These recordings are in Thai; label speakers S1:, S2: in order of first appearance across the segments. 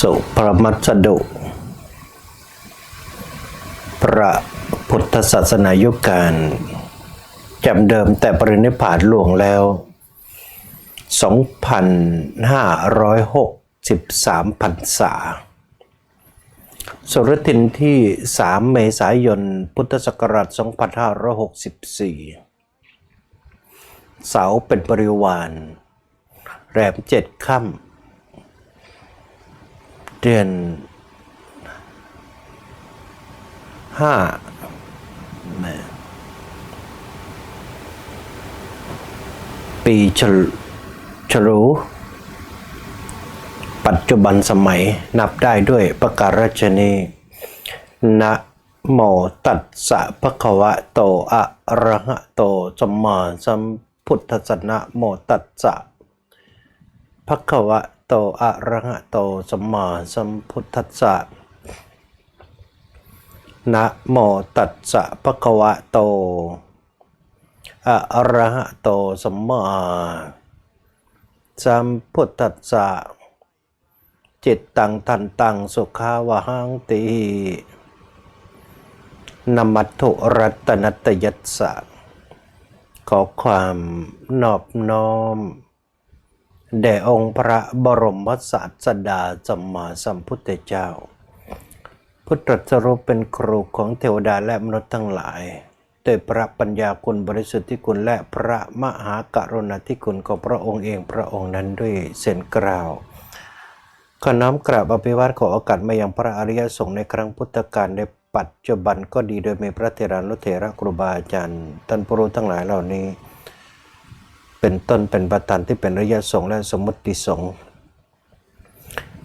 S1: สุปรมัตสดุ พระพุทธศาสนายุคการจำเดิมแต่ปรินิพพานหลวงแล้ว 2,563พรรษา สุรทินที่ 3 เมษายน พุทธศักราช 2564 เสาเป็นบริวาร แรมเจ็ดค่ำ เดือนห้าปีฉลฉลูปัจจุบันสมัยนับได้ด้วยประการฉนีนะโมตัสสะภะคะวะโตอะระหะโตสัมมาสัมพุทธัสสะนะโมตัสสะภะคะวะ โตอะระหะโตสัมมาสัมพุทธัสสะนะโมตัสสะภะคะวะโตอะระหะโตสัมมาสัมพุทธัสสะจิตตังทันตังสุขาวหังตินมัตถุรัตนัตยัสสะขอความนอบน้อม แด่องค์พระบรมศาสดาสัมมาสัมพุทธเจ้า พุทธสรู้เป็นครูของเทวดาและมนุษย์ทั้งหลายด้วยพระปัญญาคุณบริสุทธิคุณและพระมหากรุณาธิคุณของพระองค์เองพระองค์นั้นด้วยเส้นกล่าวขอน้อมกราบอภิวาทขอโอกาสมายังพระอริยสงฆ์ในครั้งพุทธกาลในปัจจุบันก็ดีโดยมีพระเถรานุเถระครูบาอาจารย์ท่านผู้รู้ทั้งหลายเหล่านี้ เป็นต้นเป็นประธานที่เป็นริยะสงและสมมติสง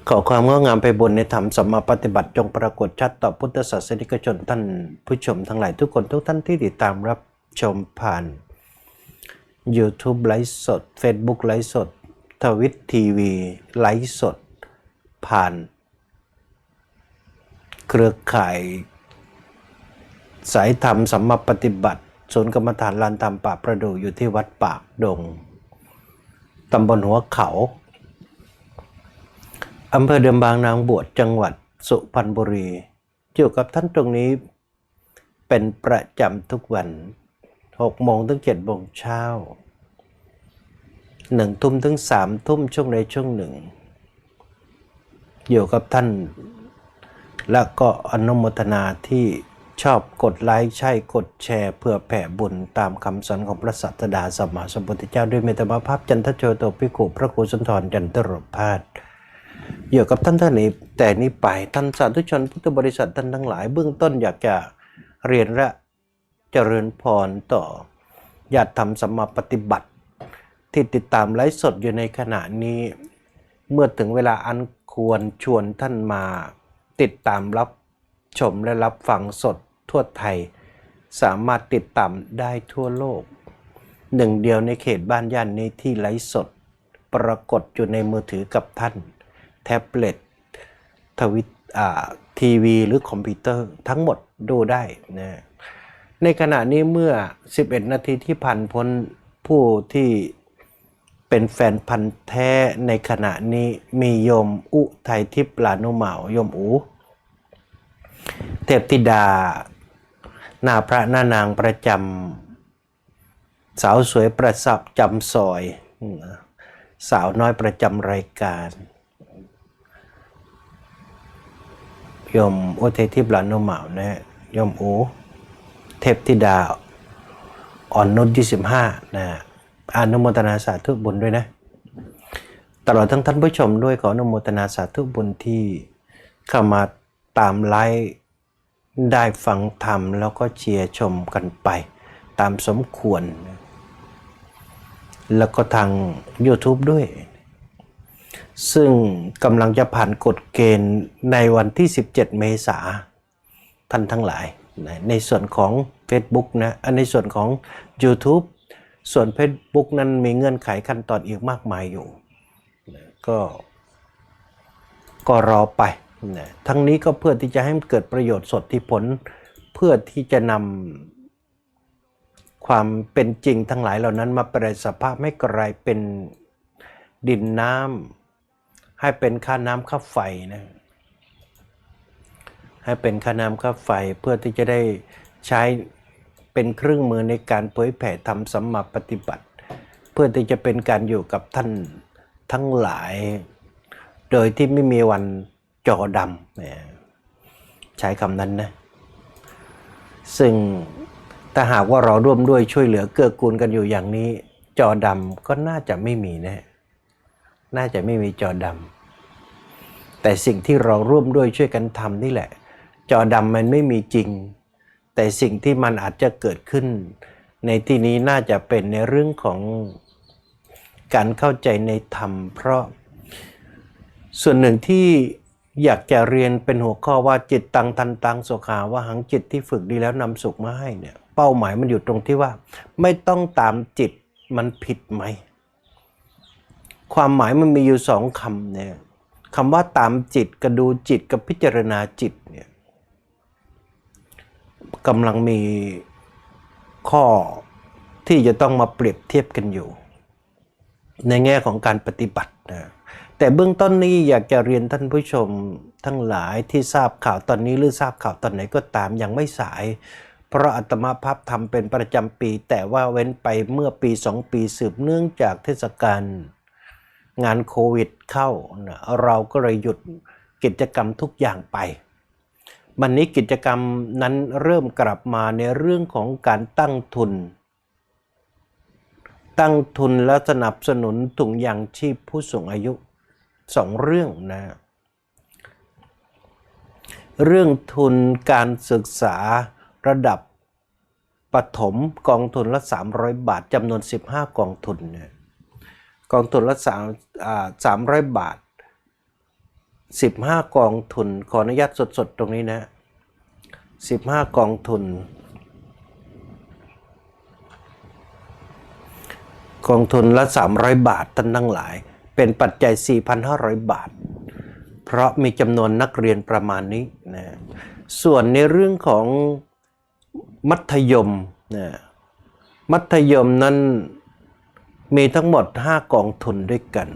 S1: ขอความงอกงามไปบนในธรรมสัมมาปฏิบัติจงปรากฏชัดต่อพุทธศาสนิกชนท่านผู้ชมทั้งหลายทุกคนทุกท่านที่ติดตามรับชมผ่าน YouTube ไลฟ์สด Facebook ไลฟ์สดทวิตทีวีไลฟ์สด ผ่าน เครือข่าย สายธรรมสัมมาปฏิบัติ ศูนย์กรรมฐานลานธรรมป่าประดูอยู่ที่วัดปากดงตำบลหัวเขาอำเภอเดิมบางนางบวชจังหวัดสุพรรณบุรีอยู่กับท่านตรงนี้เป็นประจำทุกวัน6โมงถึง7โมงเช้าหนึ่งทุ่มถึงสามทุ่มช่วงใดช่วงหนึ่ง อยู่กับท่าน และก็อนุโมทนาที่ ชอบกดไลค์ใช่กดแชร์ เพื่อแผ่บุญตามคำสอนของพระสัตดาสัมมาสัมพุทธเจ้าด้วยเมตตาภาพจันทโชโตพิกุพระครูสุนทรจันทรพาสอยู่กับท่านท่านนี้แต่นี้ไปท่านสาธุชนพุทธบริษัทท่านทั้งหลาย เบื้องต้นอยากจะเรียนและเจริญพรต่อญาติธรรมสัมมาปฏิบัติ ที่ติดตามไลฟ์สดอยู่ในขณะนี้ เมื่อถึงเวลาอันควรชวนท่านมาติดตามรับ ชมและรับฟังสดทั่วไทย สามารถติดตามได้ทั่วโลก หนึ่งเดียวในเขตบ้านย่านนี้ที่ไลฟ์สด ปรากฏอยู่ในมือถือกับท่าน แท็บเล็ตทวิตอ่าทีวีหรือคอมพิวเตอร์ทั้งหมดดูได้นะในขณะนี้เมื่อ 11 นาทีที่ผ่านพ้นผู้ที่เป็นแฟนพันธ์แท้ในขณะนี้มีโยมอุทัยทิพย์ลานุเหมาโยมอู เทพธิดา หน้าพระหน้านางประจำสาวสวยประสับจำซอย สาวน้อยประจำรายการยมโอุทัยทิพย์ลานุเหมานะฮะโยมอูเทพธิดาอ่อนนุช25นะฮะอนุโมทนาสาธุบุญด้วยนะ ตลอดทั้งท่านผู้ชมด้วยขออนุโมทนาสาธุบุญที่เข้ามาตามไลฟ์ ได้ฟังธรรมแล้วก็เชียร์ชมกันไป ตามสมควร แล้วก็ทาง YouTube ด้วย ซึ่งกำลังจะผ่านกฎเกณฑ์ในวันที่ 17 เมษาท่านทั้งหลายนะในส่วนของ Facebook นะในส่วนของ YouTube ส่วน Facebook นั้นมีเงื่อนไขขั้นตอนอีกมากมายอยู่ ก็ก็รอไป ทั้งนี้ก็เพื่อที่จะให้มันเกิดประโยชน์สดที่ผล เพื่อที่จะนำความเป็นจริงทั้งหลายเหล่านั้นมาแปลสภาพให้กลายเป็นดินน้ำให้เป็นค่าน้ำค่าไฟนะให้เป็นค่าน้ำค่าไฟเพื่อที่จะได้ใช้เป็นเครื่องมือในการเผยแผ่ทำสัมมาปฏิบัติ เพื่อที่จะเป็นการอยู่กับท่านทั้งหลาย โดยที่ไม่มีวัน จอดำใช้คำนั้นนะ ซึ่งถ้าหากว่าเราร่วมด้วยช่วยเหลือเกื้อกูลกันอยู่อย่างนี้ จอดำก็น่าจะไม่มีนะน่าจะไม่มีจอดำแต่สิ่งที่เราร่วมด้วยช่วยกันทำนี่แหละ จอดำมันไม่มีจริง แต่สิ่งที่มันอาจจะเกิดขึ้น ในที่นี้น่าจะเป็นในเรื่องของการเข้าใจในธรรม เพราะส่วนหนึ่งที่ อยากจะเรียนเป็นหัวข้อว่าจิตตังทันตังสุขาว่าหังจิตที่ฝึกดีแล้วนำสุขมาให้เนี่ยเป้าหมายมันอยู่ตรงที่ว่า ไม่ต้องตามจิตมันผิดไหม ความหมายมันมีอยู่สองคำเนี่ยคำว่าตามจิตกับดูจิตกับพิจารณาจิตเนี่ยกำลังมีข้อที่จะต้องมาเปรียบเทียบกันอยู่ ในแง่ของการปฏิบัตินะ แต่เบื้องต้นนี้อยากจะเรียนท่านผู้ชมทั้งหลายที่ทราบข่าวตอนนี้หรือทราบข่าวตอนไหนก็ตามยังไม่สาย เพราะอัตมาภาพทำเป็นประจำปี แต่ว่าเว้นไปเมื่อปีสองปีสืบเนื่องจากเทศกาลงานโควิดเข้านะเราก็เลยหยุดกิจกรรมทุกอย่างไป วันนี้กิจกรรมนั้นเริ่มกลับมาในเรื่องของการตั้งทุน ตั้งทุนและสนับสนุนถุงยางชีพผู้สูงอายุ สองเรื่องนะ เรื่องทุนการศึกษาระดับปฐมกองทุนละ 300 บาทจำนวน 15 กองทุนเนี่ยกองทุนละสามสามร้อยบาท 15 กองทุน ขออนุญาตสดๆ ตรงนี้นะ 15 กองทุน กองทุนละ 300 บาทท่านทั้งหลาย เป็นปัจจัย 4,500 บาท เพราะมีจำนวนนักเรียนประมาณนี้นะส่วนในเรื่องของมัธยมนะมัธยมนั้นมีทั้งหมด 5 กองทุนด้วยกัน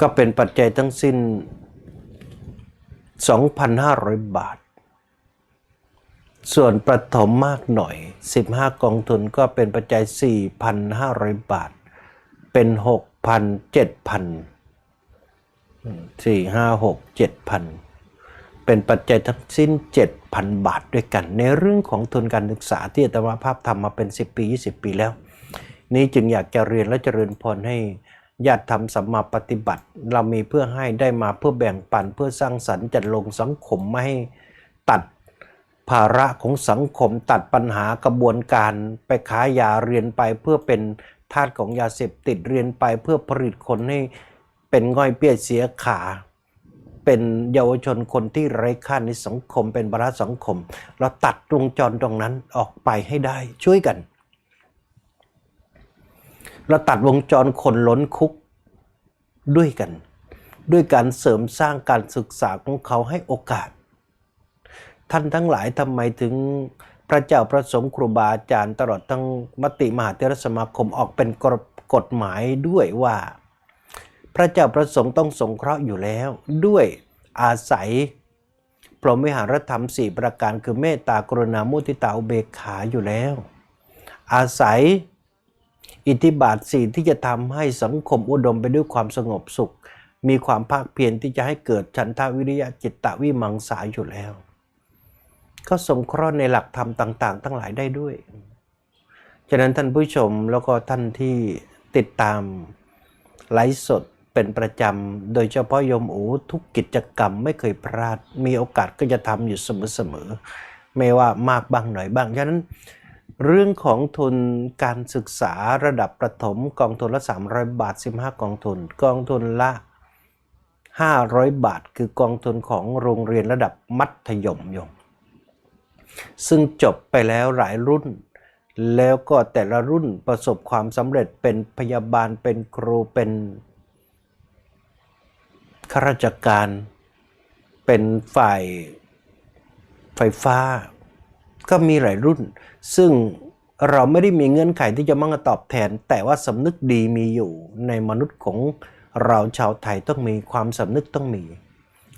S1: ก็เป็นปัจจัยทั้งสิ้น 2,500 บาท ส่วนประถมมากหน่อย 15 กองทุนก็เป็นปัจจัย 4,500 บาท เป็น 6,000 7,000 4 5 6 7,000เจ็ดพันเป็นปัจจัยทั้งสิ้น 7,000 บาทด้วยกัน ในเรื่องของทุนการศึกษาที่อาตมาภาพทำมาเป็น 10 ปี 20 ปีแล้ว นี้จึงอยากจะเรียนและเจริญพรให้ญาติธรรมสัมมาปฏิบัติ เรามีเพื่อให้ได้มาเพื่อแบ่งปันเพื่อสร้างสรรค์จัดลงสังคมไม่ให้ตัดภาระของสังคมตัดปัญหากระบวนการไปค้ายาเรียนไปเพื่อเป็น ทาสของยาเสพติดเรียนไปเพื่อผลิตคนให้เป็นง่อยเปี้ยเสียขา เป็นเยาวชนคนที่ไร้ค่าในสังคม เป็นบาระสังคม เราตัดวงจรตรงนั้นออกไปให้ได้ช่วยกัน เราตัดวงจรคนล้นคุกด้วยกัน ด้วยการเสริมสร้างการศึกษาของเขาให้โอกาส ท่านทั้งหลายทำไมถึง พระเจ้าประสงค์ครูบาอาจารย์ตลอดทั้งมติมหาเทรสมาคมออกเป็นกฎกฎหมายด้วยว่า พระเจ้าประสงค์ต้องสงเคราะห์อยู่แล้ว ด้วยอาศัย พรหมวิหารธรรมสี่ประการคือเมตตากรุณามุทิตาอุเบกขาอยู่แล้ว อาศัยอิทธิบาทสี่ที่จะทำให้สังคมอุดมไปด้วยความสงบสุข มีความภาคเพียรที่จะให้เกิดฉันทาวิริยะจิตตะวิมังสาอยู่แล้ว ก็สงเคราะห์ในหลักธรรมต่าง ๆ ทั้งหลายได้ด้วย ฉะนั้นท่านผู้ชมแล้วก็ท่านที่ติดตามไลฟ์สดเป็นประจำ โดยเฉพาะโยมอูทุกกิจกรรมไม่เคยพลาด มีโอกาสก็จะทำอยู่เสมอๆ ไม่ว่ามากบ้างหน่อยบ้าง ฉะนั้นเรื่องของทุนการศึกษาระดับประถมกองทุนละ 300 บาท 15 กองทุน กองทุนละ 500 บาท คือกองทุนของโรงเรียนระดับมัธยมโยม ซึ่งจบไปแล้วหลายรุ่น แล้วก็แต่ละรุ่นประสบความสำเร็จเป็นพยาบาลเป็นครูเป็นข้าราชการ เป็นฝ่ายไฟฟ้า ก็มีหลายรุ่น ซึ่งเราไม่ได้มีเงื่อนไขที่จะมั่งตอบแทน แต่ว่าสำนึกดีมีอยู่ในมนุษย์ของเราชาวไทยต้องมีความสำนึกต้องมี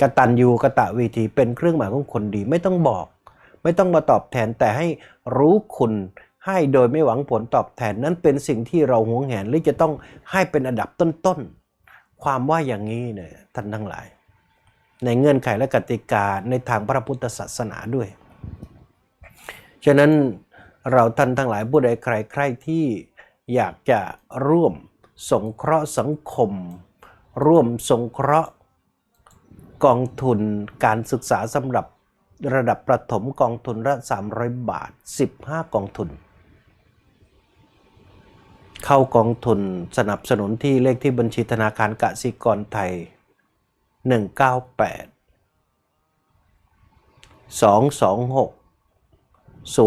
S1: กตัญญูกะตะเวทีเป็นเครื่องหมายของคนดีไม่ต้องบอก ไม่ต้องมาตอบแทนแต่ให้รู้คุณให้โดยไม่หวังผลตอบแทนนั้นเป็นสิ่งที่เราหวงแหนหรือจะต้องให้เป็นอันดับต้นๆ ความว่าอย่างนี้เนี่ยท่านทั้งหลาย ในเงื่อนไขและกติกาในทางพระพุทธศาสนาด้วย ฉะนั้นเราท่านทั้งหลายผู้ใดใครใครที่อยากจะร่วมสงเคราะห์สังคม ร่วมสงเคราะห์กองทุนการศึกษาสำหรับ ระดับประถมกองทุนละ 300 บาท 15 กองทุน เข้ากองทุนสนับสนุนที่เลขที่บัญชีธนาคารกสิกรไทย 198 226 0120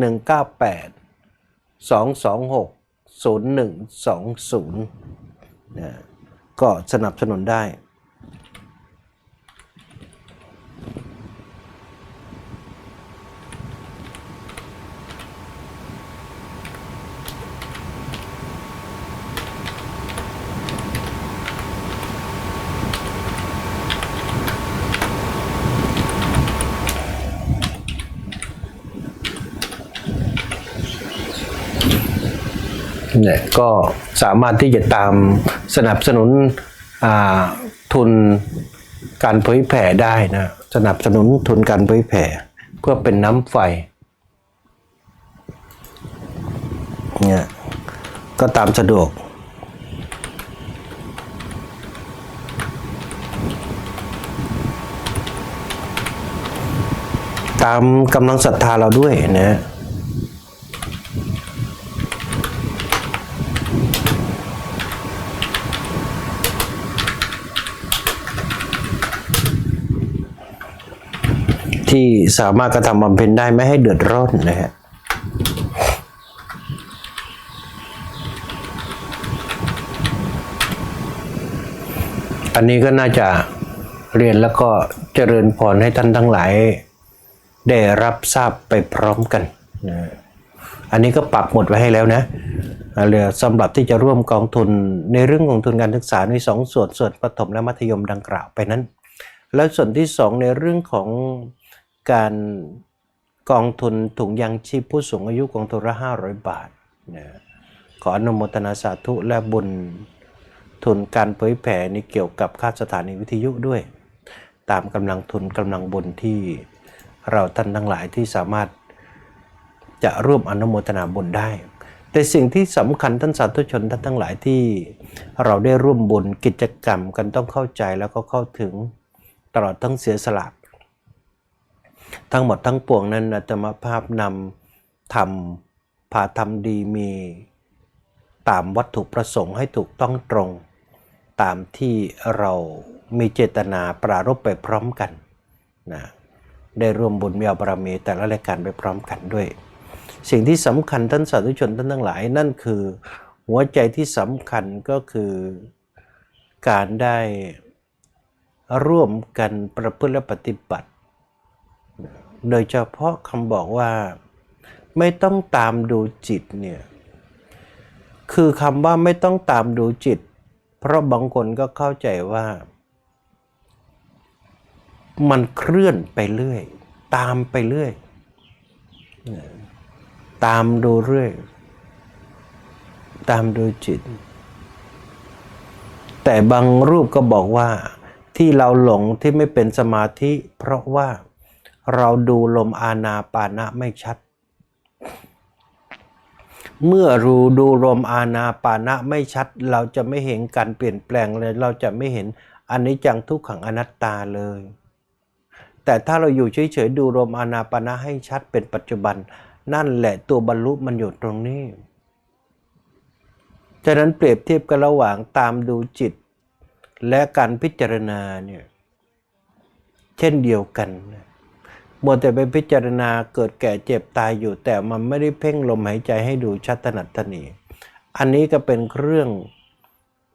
S1: 198 226 0120นะก็สนับสนุนได้ เนี่ยก็สามารถที่จะตามสนับสนุนทุนการเผยแผ่ได้นะสนับสนุนทุนการเผยแผ่เพื่อเป็นน้ำไฟเนี่ยก็ตามสะดวกตามกำลังศรัทธาเราด้วยนะ ที่สามารถกระทำบำเพ็ญได้ไม่ให้เดือดร้อนนะฮะอันนี้ก็น่าจะเรียนแล้วก็เจริญพรให้ท่านทั้งหลาย ได้รับทราบไปพร้อมกันนะอันนี้ก็ปักหมดไว้ให้แล้วนะเหลือสำหรับที่จะร่วมกองทุนในเรื่องของทุนการศึกษาในสองส่วนส่วนประถมและมัธยมดังกล่าวไปนั้น แล้วส่วนที่สองในเรื่องของ การกองทุนถุงยางชีพผู้สูงอายุกองทุนละห้าร้อยบาทนะขออนุโมทนาสาธุและบุญทุนการเผยแผ่นี้เกี่ยวกับค่าสถานีวิทยุด้วย ตามกำลังทุนกำลังบุญที่เราท่านทั้งหลายที่สามารถจะร่วมอนุโมทนาบุญได้ แต่สิ่งที่สำคัญท่านสาธุชนท่านทั้งหลายที่เราได้ร่วมบุญกิจกรรมกันต้องเข้าใจแล้วก็เข้าถึงตลอดทั้งเสียสละ ทั้งหมดทั้งปวงนั้นอาตมาภาพนำทำพาทำดีมีตามวัตถุประสงค์ให้ถูกต้องตรง ตามที่เรามีเจตนาปรารภไปพร้อมกันนะได้ร่วมบุญมีอบารมีแต่ละรายการไปพร้อมกันด้วย สิ่งที่สำคัญท่านสาธุชนท่านทั้งหลายนั่นคือ หัวใจที่สำคัญก็คือการได้ร่วมกันประพฤติและปฏิบัติ โดยเฉพาะคำบอกว่าไม่ต้องตามดูจิตเนี่ยคือคำว่าไม่ต้องตามดูจิต เพราะบางคนก็เข้าใจว่า มันเคลื่อนไปเรื่อย ตามไปเรื่อย ตามดูเรื่อย ตามดูจิต แต่บางรูปก็บอกว่าที่เราหลงที่ไม่เป็นสมาธิ เพราะว่า เราดูลมอานาปานะไม่ชัด เมื่อรู้ดูลมอานาปานะไม่ชัด เราจะไม่เห็นการเปลี่ยนแปลงเลย เราจะไม่เห็นอันนี้จังทุกขังอนัตตาเลย แต่ถ้าเราอยู่เฉยๆดูลมอานาปานะให้ชัดเป็นปัจจุบัน นั่นแหละตัวบรรลุมันอยู่ตรงนี้ฉะนั้นเปรียบเทียบกันระหว่างตามดูจิต และการพิจารณาเนี่ยเช่นเดียวกันนะ มัวแต่ไปพิจารณาเกิดแก่เจ็บตายอยู่ แต่มันไม่ได้เพ่งลมหายใจให้ดูชัดถนัดถนีอันนี้ก็เป็นเรื่อง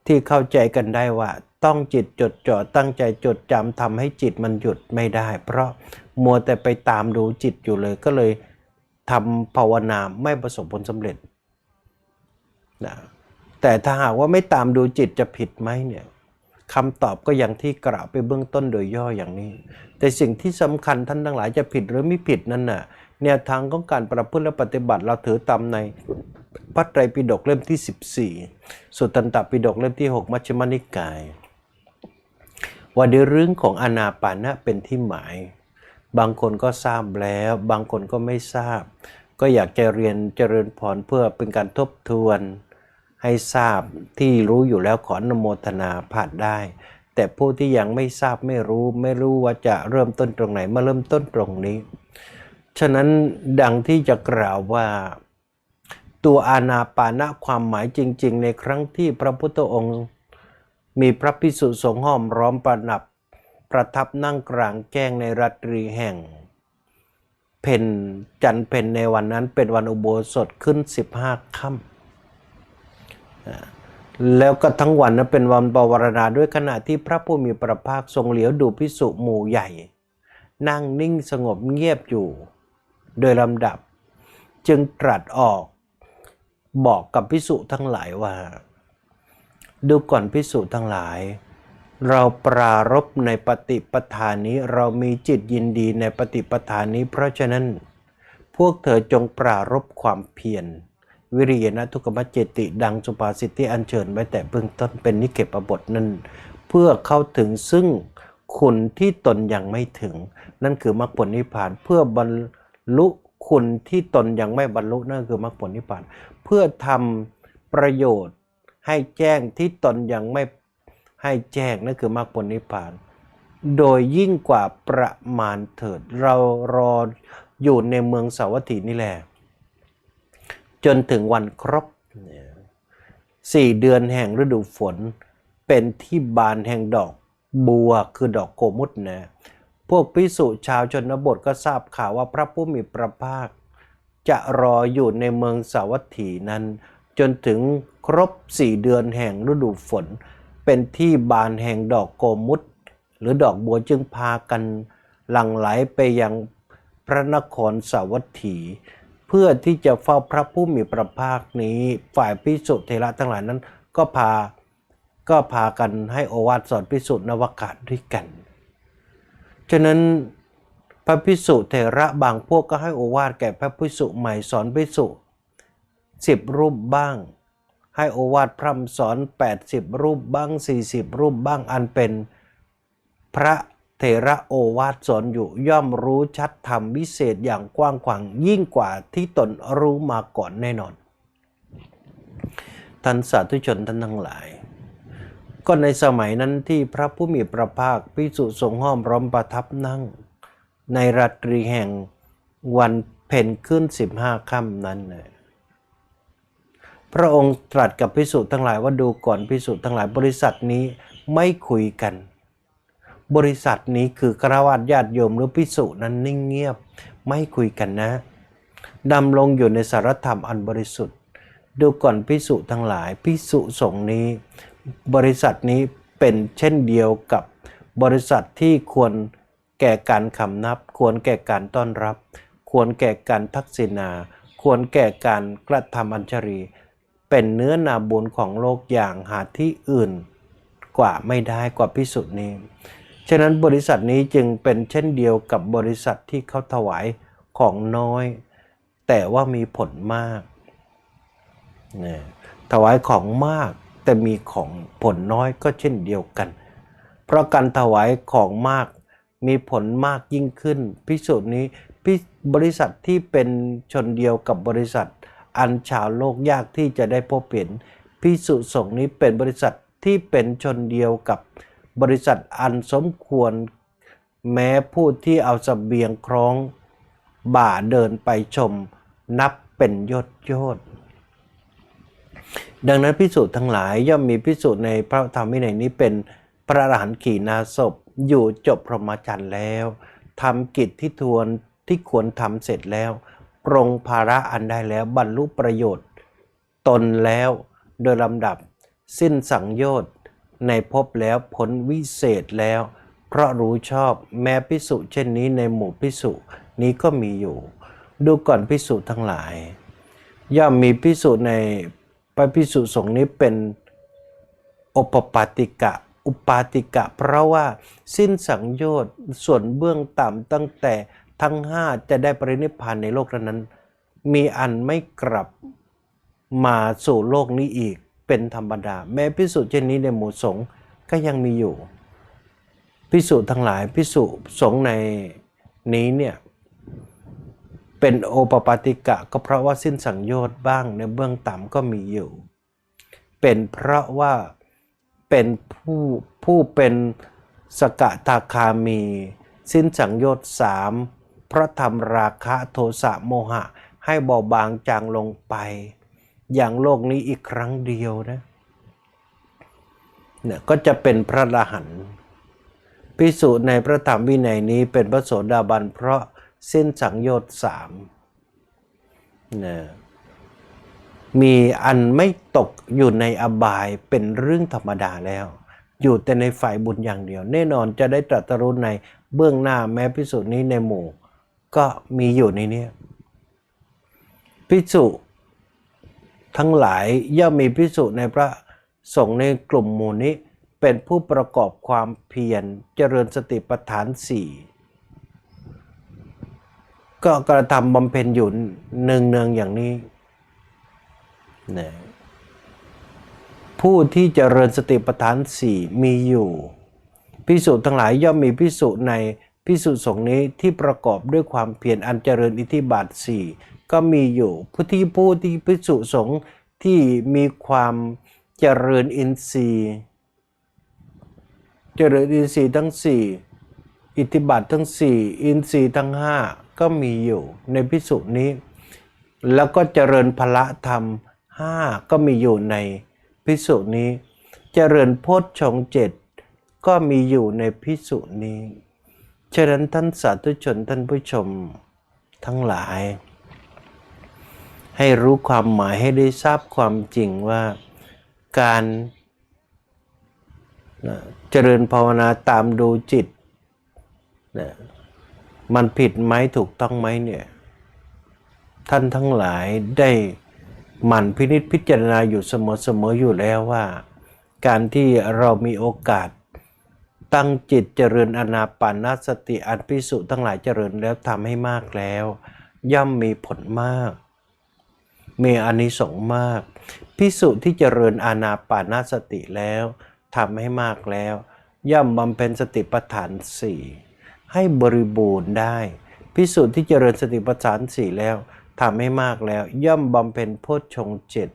S1: ที่เข้าใจกันได้ว่า ต้องจิตจดจ่อตั้งใจจดจำทำให้จิตมันหยุดไม่ได้ เพราะมัวแต่ไปตามดูจิตอยู่เลยก็เลยทำภาวนาไม่ประสบผลสำเร็จนะแแต่ถ้าหากว่าไม่ตามดูจิตจะผิดไหมเนี่ย คำตอบก็อย่างที่กล่าวไปเบื้องต้นโดยย่ออย่างนี้ แต่สิ่งที่สำคัญท่านทั้งหลายจะผิดหรือไม่ผิดนั่นน่ะแนวทางของการประพฤติและปฏิบัติเราถือตามในพระไตรปิฎกเล่มที่ 14 สุตตันตปิฎกเล่มที่ 6 มัชฌิมานิกาย ว่าในเรื่องของอนาปานะเป็นที่หมาย บางคนก็ทราบแล้ว บางคนก็ไม่ทราบ ก็อยากจะเรียนเจริญพรเพื่อเป็นการทบทวน ให้ทราบที่รู้อยู่แล้วขออนโมทนาผ่านได้ แต่ผู้ที่ยังไม่ทราบไม่รู้ไม่รู้ว่าจะเริ่มต้นตรงไหนมาเริ่มต้นตรงนี้ ฉะนั้นดังที่จะกล่าวว่าตัวอานาปานะความหมายจริง ๆ ในครั้งที่พระพุทธองค์ มีพระพิสุสงฆ์ห้อมร้อมประนับ ประทับนั่งกลางแจ้งในราตรีแห่ง เพนจันเพนในวันนั้นเป็นวันอุโบสถขึ้น 15 ค่ำอ่า แล้วก็ทั้งวันนั้นเป็นวันปวารณาด้วยขณะที่พระผู้มีพระภาคทรงเหลียวดูพิสุหมู่ใหญ่ นั่งนิ่งสงบเงียบอยู่ โดยลำดับ จึงตรัสออกบอกกับพิสุทั้งหลายว่า ดูก่อนพิสุทั้งหลาย เราปรารบในปฏิปทานนี้เรามีจิตยินดีในปฏิปทานนี้ เพราะฉะนั้น พวกเธอจงปรารบความเพียร วิริยนะทุกขมัจเจติดังสุภาษิตที่อัญเชิญไว้แต่เบื้องต้นเป็นนิเกปบทนั้นเพื่อเข้าถึงซึ่งคุณที่ตนยังไม่ถึง นั่นคือมรรคผลนิพพานเพื่อบรรลุคุณที่ตนยังไม่บรรลุนั่นคือมรรคผลนิพพาน เพื่อทำประโยชน์ให้แจ้งที่ตนยังไม่ให้แจ้งนั่นคือมรรคผลนิพพาน โดยยิ่งกว่าประมาณเถิด เรารออยู่ในเมืองสาวัตถีนี่แหละ จนถึงวันครบสี่เดือนแห่งฤดูฝน เป็นที่บานแห่งดอกบัวคือดอกโกมุตนะพวกพิสุชาวชนบทก็ทราบข่าวว่าพระผู้มีพระภาค จะรออยู่ในเมืองสาวัตถีนั้น จนถึงครบสี่เดือนแห่งฤดูฝน เป็นที่บานแห่งดอกโกมุตหรือดอกบัวจึงพากันหลั่งไหลไปยังพระนครสาวัตถี เพื่อที่จะเฝ้าพระผู้มีพระภาคนี้ ฝ่ายพิสุเทระทั้งหลายนั้น ก็พาก็พากันให้โอวาทสอนพิสุนวากาศด้วยกัน ฉะนั้นพระพิสุเถระบางพวกก็ให้โอวาทแก่พระพิสุใหม่สอนพิสุสิบรูปบ้าง ให้โอวาทพร่ำสอน 80 รูปบ้าง 40 รูปบ้างอันเป็นพระ เถระโอวาทสอนอยู่ย่อมรู้ชัดธรรมวิเศษอย่างกว้างขวางยิ่งกว่าที่ตนรู้มาก่อนแน่นอน ท่านสาธุชนท่านทั้งหลาย ก็ในสมัยนั้นที่พระผู้มีพระภาคพิสุทรงห้อมร้อมประทับนั่ง ในราตรีแห่งวันเพ็ญขึ้น 15ค่ำนั้นน่ะพระองค์ตรัสกับพิสุทั้งหลายว่าดูก่อนพิสุทั้งหลายบริษัทนี้ไม่คุยกัน บริษัทนี้คือคราวาสญาติโยมหรือพิสุนั้นนิ่งเงียบ ไม่คุยกันนะดำลงอยู่ในสารธรรมอันบริสุทธิ์ ดูก่อนพิสุทั้งหลายพิสุสงนี้ บริษัทนี้เป็นเช่นเดียวกับบริษัทที่ควรแก่การคำนับ ควรแก่การต้อนรับ ควรแก่การทักษิณาควรแก่การกระทำอัญชรี เป็นเนื้อนาบุญของโลกอย่างหาที่อื่น กว่าไม่ได้กว่าพิสุนี้ ฉะนั้นบริษัทนี้จึงเป็นเช่นเดียวกับบริษัทที่เขาถวายของน้อย แต่ว่ามีผลมาก ถวายของมากแต่มีของผลน้อยก็เช่นเดียวกัน เพราะการถวายของมากมีผลมากยิ่งขึ้น พิสูจน์นี้บริษัทที่เป็นชนเดียวกับบริษัท อันชาวโลกยากที่จะได้พบเห็นพิสุสงนี้เป็นบริษัทที่เป็นชนเดียวกับ บริษัทอันสมควร แม้ผู้ที่เอาสเสบียงคล้อง บ่าเดินไปชม นับเป็นยศยศดังนั้นพิสูจน์ทั้งหลายย่อมมีพิสูจน์ในพระธรรมวินัยนี้เป็นพระอรหันต์ขี่นาศพอยู่จบพรหมจรรย์แล้วทำกิจที่ทวนที่ควรทำเสร็จแล้วปรงภาระอันได้แล้วบรรลุประโยชน์ ตนแล้วโดยลำดับสิ้นสังโยชน์ ในภพแล้วผลวิเศษแล้ว เพราะรู้ชอบแม้พิสุเช่นนี้ในหมู่พิสุนี้ก็มีอยู่ ดูก่อนพิสุทั้งหลาย ย่อมมีพิสุในพระพิสุสงฆ์นี้เป็นอปปาติกะอุปาติกะ เพราะว่าสิ้นสังโยชน์ส่วนเบื้องต่ำตั้งแต่ทั้งห้าจะได้ปรินิพพานในโลกนั้น มีอันไม่กลับมาสู่โลกนี้อีก เป็นธรรมดา แม้พิสุเช่นนี้ในหมู่สงฆ์ก็ยังมีอยู่ พิสุทั้งหลายพิสุสงฆ์ในนี้เนี่ยเป็นโอปปาติกะก็เพราะว่าสิ้นสังโยชน์บ้างในเบื้องต่ำก็มีอยู่ เป็นเพราะว่าเป็นผู้ผู้เป็นสกทาคามี สิ้นสังโยชน์สามพราะทำราคะโทสะโมหะให้เบาบางจางลงไป อย่างโลกนี้อีกครั้งเดียวนะเนี่ยก็จะเป็นพระอรหันต์พิสูจน์ในพระธรรมวินัยนี้เป็นพระโสดาบันเพราะสิ้นสังโยชน์สามนะมีอันไม่ตกอยู่ในอบายเป็นเรื่องธรรมดาแล้ว อยู่แต่ในฝ่ายบุญอย่างเดียว แน่นอนจะได้ตรัสรู้ในเบื้องหน้าแม้พิสูจน์นี้ในหมู่ ก็มีอยู่ในนี้พิสุ ทั้งหลายย่อมมีพิสุในพระสงฆ์ในกลุ่มหมู่นี้เป็นผู้ประกอบความเพียรเจริญสติปัฏฐานสี่ก็กระทำบำเพ็ญอยู่เนืองอย่างนี้นะผู้ที่เจริญสติปัฏฐานสี่มีอยู่พิสุทั้งหลายย่อมมีพิสุในพิสุสงฆ์นี้ที่ประกอบด้วยความเพียรอันเจริญอิทธิบาทสี่ ก็มีอยู่ผู้ที่ผู้ที่พิสุสงฆ์ที่มีความเจริญอินทรีย์ เจริญอินทรีย์ทั้งสี่อิทธิบาททั้งสี่อินทรีย์ทั้งห้าก็มีอยู่ในพิสุนี้ แล้วก็เจริญพละธรรมห้าก็มีอยู่ในพิสุนี้ เจริญโพชฌงเจ็ดก็มีอยู่ในพิสุนี้ฉะนั้นท่านสาธุชนท่านผู้ชมทั้งหลาย ให้รู้ความหมายให้ได้ทราบความจริงว่าการนะเจริญภาวนาตามดูจิตนะมันผิดไหมถูกต้องไหมเนี่ย ท่านทั้งหลายได้หมั่นพินิจพิจารณาอยู่เสมอๆอยู่แล้วว่า การที่เรามีโอกาสตั้งจิตเจริญอนาปานสติอันพิสุทั้งหลายเจริญแล้วทำให้มากแล้ว ย่อมมีผลมาก มีอานิสงส์มาก พิสุที่เจริญอานาปานสติแล้วทำให้มากแล้ว ย่อมบำเพ็ญสติปัฏฐานสี่ให้บริบูรณ์ได้ พิสุที่เจริญสติปัฏฐานสี่แล้วทำให้มากแล้ว ย่อมบำเพ็ญโพชฌงเจ็ด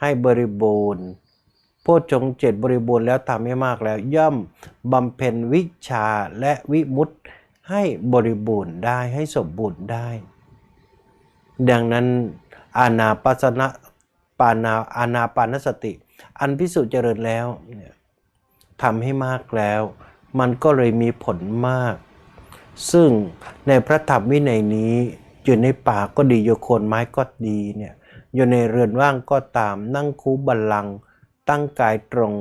S1: ให้บริบูรณ์โพชฌงเจ็ดบริบูรณ์แล้วทำให้มากแล้ว ย่อมบำเพ็ญวิชาและวิมุตติให้บริบูรณ์ได้ให้สมบูรณ์ได้ ดังนั้น อานาปัสนะปานาอานาปานสติ อันพิสูจน์เจริญแล้วทำให้มากแล้ว มันก็เลยมีผลมาก ซึ่งในพระธรรมวินัยนี้อยู่ในป่าก็ดีอยู่โคนไม้ก็ดีเนี่ยอยู่ในเรือนว่างก็ตามนั่งคูบัลลังก์ตั้งกายตรง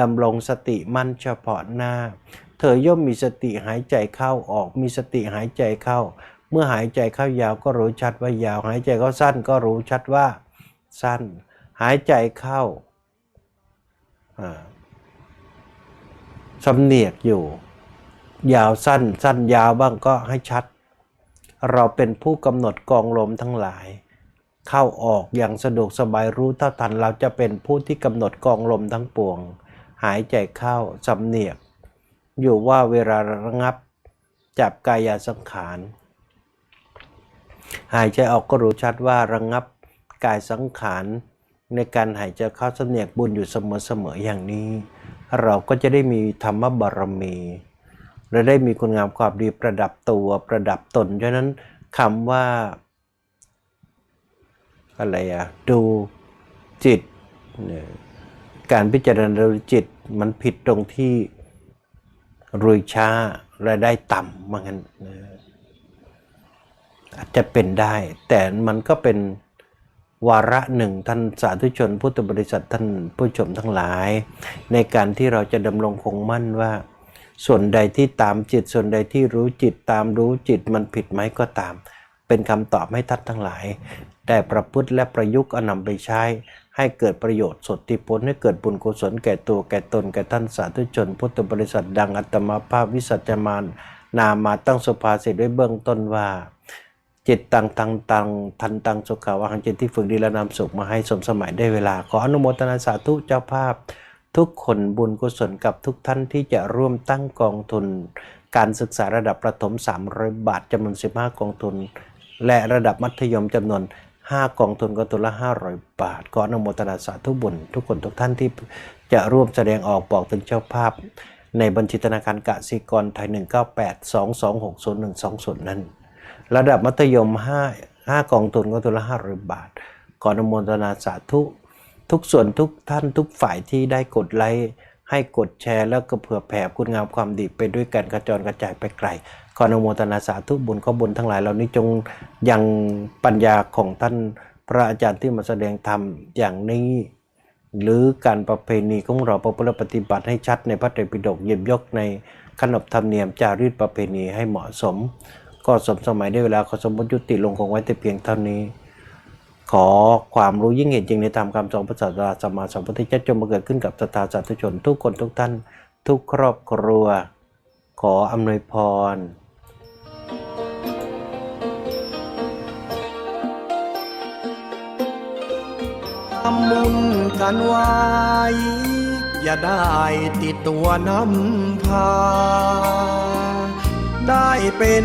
S1: ดำรงสติมั่นเฉพาะหน้า เธอย่อมมีสติหายใจเข้าออกมีสติหายใจเข้า เมื่อหายใจเข้ายาวก็รู้ชัดว่ายาว หายใจเข้าสั้นก็รู้ชัดว่าสั้น หายใจเข้าสำเนียกอยู่ ยาวสั้น สั้นยาวบ้างก็ให้ชัด เราเป็นผู้กำหนดกองลมทั้งหลาย เข้าออกอย่างสะดวกสบายรู้เท่าทัน เราจะเป็นผู้ที่กำหนดกองลมทั้งปวง หายใจเข้าสำเนียก อยู่ว่าเวลาระงับจับกายสังขาร หายใจออกก็รู้ชัดว่าระงับกายสังขารในการหายใจเข้าเสนียกบุญอยู่เสมอๆอย่างนี้ เราก็จะได้มีธรรมบารมีและได้มีคุณงามความดีประดับตัวประดับตนฉะนั้นคำว่า อะไรอะดูจิตเนี่ยการพิจารณาจิตมันผิดตรงที่รุยช้าและได้ต่ำว่างั้นนะ อาจจะเป็นได้ แต่มันก็เป็นวาระหนึ่งท่านสาธุชนพุทธบริษัทท่านผู้ชมทั้งหลาย ในการที่เราจะดำรงคงมั่นว่า ส่วนใดที่ตามจิต ส่วนใดที่รู้จิตตามรู้จิตมันผิดไหมก็ตาม เป็นคำตอบให้ท่านทั้งหลายแต่ประพฤติและประยุกต์เอานำไปใช้ ให้เกิดประโยชน์สดที่ผลให้เกิดบุญกุศลแก่ตัวแก่ตนแก่ท่านสาธุชน พุทธบริษัทดังอัตมาภาพวิสัชมานนามาตั้งสุภาษิตไว้เบื้องต้นว่า จิตตังตังตังทันตังสุขาวหังจิตที่ฝึกดีและนำสุขมาให้สมสมัยได้เวลา ขออนุโมทนาสาธุเจ้าภาพ ทุกคนบุญกุศลกับทุกท่านที่จะร่วมตั้งกองทุน การศึกษาระดับประถม 300 บาทจำนวน 15 กองทุน และระดับมัธยมจำนวน 5 กองทุนกองทุนละ 500 บาท ขออนุโมทนาสาธุบุญ ทุกคนทุกท่านที่จะร่วมแสดงออกบอกถึงเจ้าภาพ ในบัญชีธนาคารกสิกรไทย 198 2260120 นั้น ระดับมัธยม 5 5กองทุนกองทุนละ500บาทขออนุโมทนาสาธุทุกส่วนทุกท่านทุกฝ่ายที่ได้กดไลค์ให้กดแชร์แล้วก็เผื่อแผ่คุณงามความดีไปด้วยกันกระจรกระจายไปไกลขออนุโมทนาสาธุบุญข้อบุญทั้งหลายเหล่านี้จงยังปัญญาของท่านพระอาจารย์ที่มาแสดงธรรมอย่างนี้ หรือการประเพณีของเราประพฤติปฏิบัติให้ชัดในพระไตรปิฎกเยี่ยมยกในขนบธรรมเนียมจารีตประเพณีให้เหมาะสม ก็สมสมัยได้เวลาขอสมบูรณ์ยุติลงคงไว้แต่เพียงเท่านี้ ขอความรู้ยิ่งเห็นจริงในธรรมคำสอนพระศาสดาสัมมาสัมพุทธเจ้าจงมาเกิดขึ้นกับสตาสาธุชนทุกคนทุกท่าน ทุกครอบครัว ขออำนวยพร
S2: ทำบุญกันไว้ อย่าได้ติดตัวน้ำพา ได้เป็น